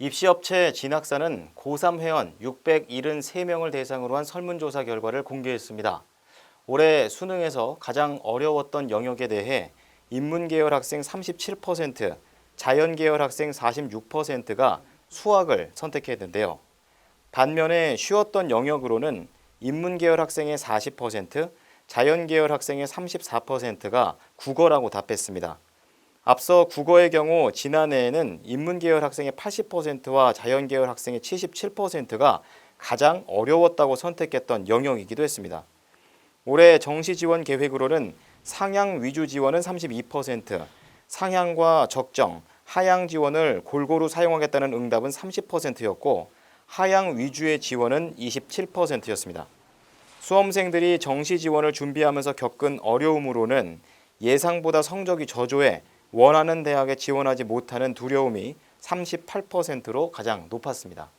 입시업체 진학사는 고3 회원 673명을 대상으로 한 설문조사 결과를 공개했습니다. 올해 수능에서 가장 어려웠던 영역에 대해 인문계열 학생 37%, 자연계열 학생 46%가 수학을 선택했는데요. 반면에 쉬웠던 영역으로는 인문계열 학생의 40%, 자연계열 학생의 34%가 국어라고 답했습니다. 앞서 국어의 경우 지난해에는 인문계열 학생의 80%와 자연계열 학생의 77%가 가장 어려웠다고 선택했던 영역이기도 했습니다. 올해 정시 지원 계획으로는 상향 위주 지원은 32%, 상향과 적정, 하향 지원을 골고루 사용하겠다는 응답은 30%였고 하향 위주의 지원은 27%였습니다. 수험생들이 정시 지원을 준비하면서 겪은 어려움으로는 예상보다 성적이 저조해 원하는 대학에 지원하지 못하는 두려움이 38%로 가장 높았습니다.